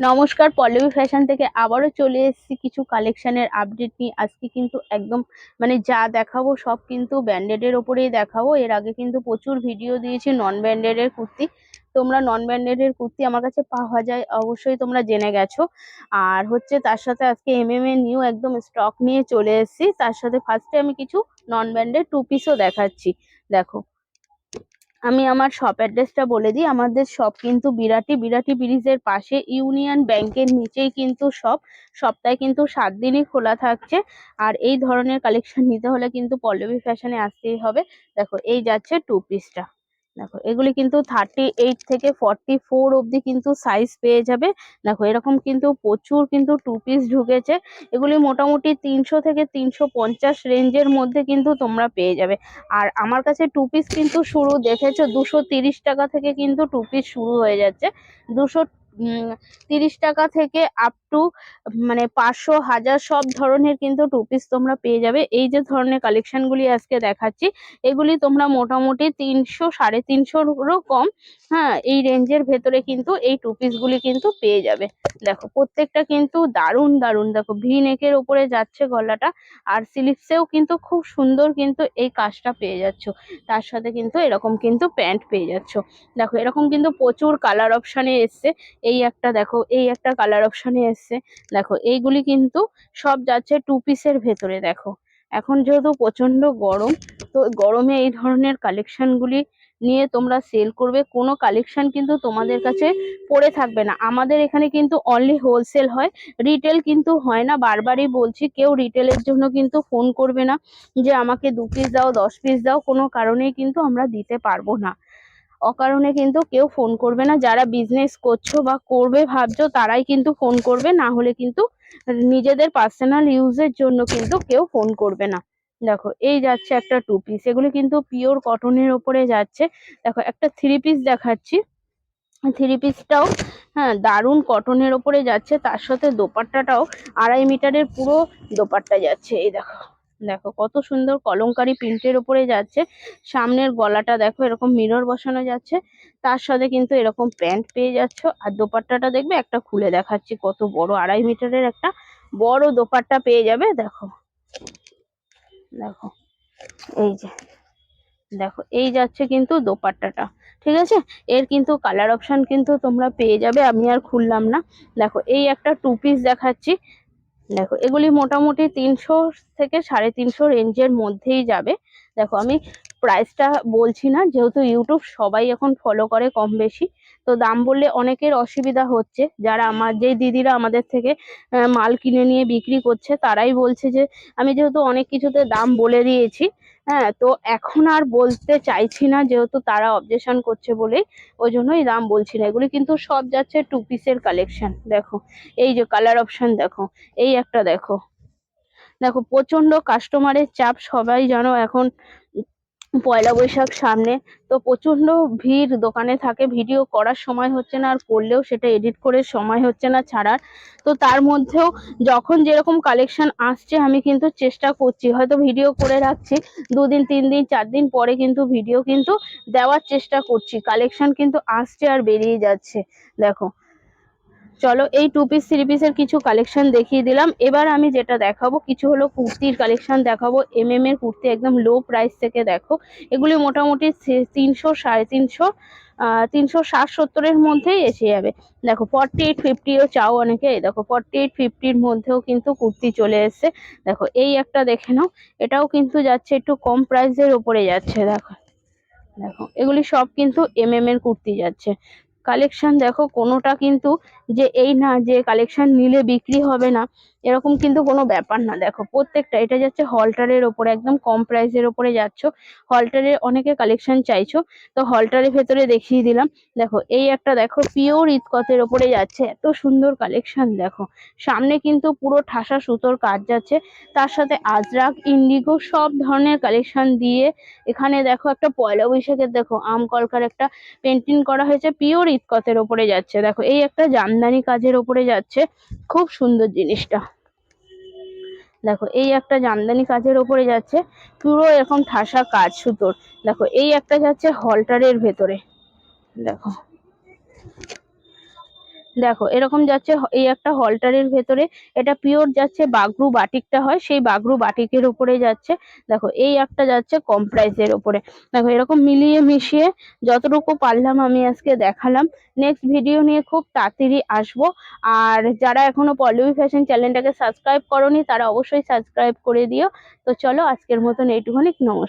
নমস্কার, পল্লবী ফ্যাশন থেকে আবারও চলে এসেছি কিছু কালেকশনের আপডেট নিয়ে। আজকে কিন্তু একদম মানে যা দেখাবো সব কিন্তু ব্যান্ডেডের ওপরেই দেখাবো। এর আগে কিন্তু প্রচুর ভিডিও দিয়েছি নন ব্যান্ডেডের কুর্তি। তোমরা নন ব্যান্ডেডের কুর্তি আমার কাছে পাওয়া যায়, অবশ্যই তোমরা জেনে গেছো। আর হচ্ছে তার সাথে আজকে এম এম এ নিউ একদম স্টক নিয়ে চলে এসেছি। তার সাথে ফার্স্টে আমি কিছু নন ব্যান্ডেড টু পিসও দেখাচ্ছি। দেখো আমি আমার শপ অ্যাড্রেসটা বলে দিই। আমাদের শপ কিন্তু বিরাটি বিরাটি ব্রিজের পাশে ইউনিয়ন ব্যাংকের নিচেই কিন্তু শপ সপ্তাহে কিন্তু সাত দিনই খোলা থাকছে। আর এই ধরনের কালেকশন নিতে হলে কিন্তু পল্লবী ফ্যাশনে আসতেই হবে। দেখো, এই যাচ্ছে টু। পিসটা দেখো, এগুলি কিন্তু থার্টি এইট থেকে ফর্টি ফোর অবধি কিন্তু সাইজ পেয়ে যাবে। দেখো, এরকম কিন্তু প্রচুর কিন্তু টু পিস ঢুকেছে। এগুলি মোটামুটি তিনশো থেকে তিনশো পঞ্চাশ রেঞ্জের মধ্যে কিন্তু তোমরা পেয়ে যাবে। আর আমার কাছে টু পিস কিন্তু শুরু দেখেছ, দুশো তিরিশ টাকা থেকে কিন্তু টু পিস শুরু হয়ে যাচ্ছে। দুশো তিরিশ টাকা থেকে আপ টু মানে পাঁচশো, হাজার সব ধরনের কিন্তু টু পিস তোমরা পেয়ে যাবে। এই যে ধরনের কালেকশনগুলি আজকে দেখাচ্ছি, এগুলি তোমরা মোটামুটি তিনশো, সাড়ে তিনশোরও কম হ্যাঁ এই রেঞ্জের ভেতরে কিন্তু এই টু পিসগুলি কিন্তু পেয়ে যাবে। দেখো, প্রত্যেকটা কিন্তু দারুণ দারুণ। দেখো ভি নেকের ওপরে যাচ্ছে গলাটা, আর স্লিপসেও কিন্তু খুব সুন্দর কিন্তু এই কাজটা পেয়ে যাচ্ছ। তার সাথে কিন্তু এরকম কিন্তু প্যান্ট পেয়ে যাচ্ছ। দেখো, এরকম কিন্তু প্রচুর কালার অপশানে এসছে। এই একটা দেখো, এই একটা কালার অপশানে এসছে। দেখো, এইগুলি কিন্তু সব যাচ্ছে টু পিসের ভেতরে, দেখো। এখন যেহেতু প্রচণ্ড গরম, তো গরমে এই ধরনের কালেকশনগুলি নিয়ে তোমরা সেল করবে। কোনো কালেকশন কিন্তু তোমাদের কাছে পড়ে থাকবে না। আমাদের এখানে কিন্তু অনলি হোলসেল হয়। রিটেল কিন্তু হয় না। বারবারই বলছি, কেউ রিটেলের জন্য কিন্তু ফোন করবে না যে, আমাকে দু পিস দাও, দশ পিস দাও। কোনো কারণেই কিন্তু আমরা দিতে পারব না। অকারণে কিন্তু কেউ ফোন করবে না। যারা বিজনেস করছ বা করবে ভাবছ, তারাই কিন্তু ফোন করবে। না হলে কিন্তু নিজেদের পার্সোনাল ইউজের জন্য কিন্তু কেউ ফোন করবে না। দেখো, এই যাচ্ছে একটা টু পিস এগুলো কিন্তু পিওর কটনের ওপরে যাচ্ছে। দেখো, একটা থ্রি পিস দেখাচ্ছি। থ্রি পিসটাও হ্যাঁ দারুণ কটনের ওপরে যাচ্ছে। তার সাথে দোপাট্টাটাও আড়াই মিটারের পুরো দোপাট্টা যাচ্ছে। এই দেখো। দেখো কত সুন্দর কলমকারি প্রিন্টের ওপরে যাচ্ছে। সামনের গলাটা দেখো এরকম মিরর বসানো যাচ্ছে। তার সাথে কিন্তু এরকম প্যান্ট পেয়ে যাচ্ছ। আর দোপাট্টাটা দেখবে একটা খুলে দেখাচ্ছি। কত বড় আড়াই মিটারের একটা বড় দোপাট্টা পেয়ে যাবে। দেখো দেখো, এই যে, দেখো, এই যাচ্ছে কিন্তু দোপাট্টাটা। ঠিক আছে? এর কিন্তু কালার অপশন কিন্তু তোমরা পেয়ে যাবে। আমি আর খুললাম না। দেখো, এই একটা টু পিস দেখাচ্ছি। দেখো, এগুলি মোটামুটি তিনশো থেকে সাড়ে তিনশো রেঞ্জের মধ্যেই যাবে। দেখো, আমি প্রাইসটা বলছি না, যেহেতু ইউটিউব সবাই এখন ফলো করে কম বেশি, তো দাম বললে অনেকের অসুবিধা হচ্ছে। যারা আমার, যেই দিদিরা আমাদের থেকে মাল কিনে নিয়ে বিক্রি করছে, তারাই বলছে যে, আমি যেহেতু অনেক কিছুতে দাম বলে দিয়েছি হ্যাঁ তো এখন আর বলতে চাইছি না যেহেতু তারা অবজেকশন করছে বলে ওই জন্যই দাম বলছি না। এগুলি কিন্তু সব যাচ্ছে টু পিসের কালেকশন দেখো। এই যে কালার অপশন দেখো, এই একটা দেখো। দেখো প্রচণ্ড কাস্টমারের চাপ, সবাই জানো এখন পয়লা বৈশাখ সামনে। তো প্রচণ্ড ভিড় দোকানে থাকে, ভিডিও করার সময় হচ্ছে না, আর করলেও সেটা এডিট করে সময় হচ্ছে না ছাড়ার। তো তার মধ্যেও যখন যেরকম কালেকশন আসছে, আমি কিন্তু চেষ্টা করছি, হয়তো ভিডিও করে রাখছি, দুদিন তিন দিন চার দিন পরে কিন্তু ভিডিও কিন্তু দেওয়ার চেষ্টা করছি। কালেকশন কিন্তু আসছে আর বেরিয়ে যাচ্ছে। দেখো চলো এই টু পিস থ্রি পিসের কিছু কালেকশন দেখিয়ে দিলাম। এবার আমি যেটা দেখাবো, কিছু হলো কুর্তির কালেকশন দেখাবো। এম এম এর কুর্তি একদম লো প্রাইস থেকে দেখো। এগুলি মোটামুটি তিনশো, সাড়ে তিনশো তিনশো ষাট সত্তরের মধ্যেই এসে যাবে। দেখো ফর্টি এইট ফিফটিও চাও অনেকে দেখো ফর্টি এইট ফিফটির মধ্যেও কিন্তু কুর্তি চলে এসছে। দেখো, এই একটা দেখে নাও, এটাও কিন্তু যাচ্ছে একটু কম প্রাইসের ওপরে যাচ্ছে, দেখো। দেখো, এগুলি সব কিন্তু এম এম এর কুর্তি যাচ্ছে। কালেকশন দেখো কোনোটা কিন্তু যে এই না যে কালেকশন নিলে বিক্রি হবে না। এরকম কিন্তু কোনো ব্যাপার না। দেখো, প্রত্যেকটা, এটা যাচ্ছে হলটারের ওপরে, একদম কম প্রাইসের ওপরে যাচ্ছ। হলটারের অনেকে কালেকশন চাইছো, তো হলটারের ভেতরে দেখিয়ে দিলাম। দেখো, এই একটা দেখো পিওর ইতকতের ওপরে যাচ্ছে, এত সুন্দর কালেকশন দেখো। সামনে কিন্তু পুরো ঠাসা সুতোর কাজ যাচ্ছে। তার সাথে আজরাক ইন্ডিগো সব ধরনের কালেকশন দিয়ে এখানে দেখো একটা পয়লা বৈশাখের, দেখো, আম কলকার একটা পেন্টিং করা হয়েছে পিওর ইতকতের ওপরে যাচ্ছে। দেখো, এই একটা জামদানি কাজের ওপরে যাচ্ছে। খুব সুন্দর জিনিসটা। দেখো, এই একটা জামদানি কাজের ওপরে যাচ্ছে, পুরো এরকম ঠাসা কাজ সুতোর। দেখো, এই একটা যাচ্ছে হলটারের ভেতরে। দেখো। দেখো, এরকম যাচ্ছে এই একটা হলটারের ভেতরে, এটা পিওর যাচ্ছে বাগরু বাটিকটা হয়, সেই বাগরু বাটিকের উপরে যাচ্ছে, দেখো, এই একটা যাচ্ছে কম প্রাইসের ওপরে দেখো, এরকম মিলিয়ে মিশিয়ে যতটুকু পারলাম আমি আজকে দেখালাম। নেক্সট ভিডিও নিয়ে খুব তাড়াতাড়ি আসব। আর যারা এখনও পল্লবী ফ্যাশন চ্যানেলটাকে সাবস্ক্রাইব করনি, তারা অবশ্যই সাবস্ক্রাইব করে দিও। তো চলো, আজকের মতন এইটুখানি, নমস্কার।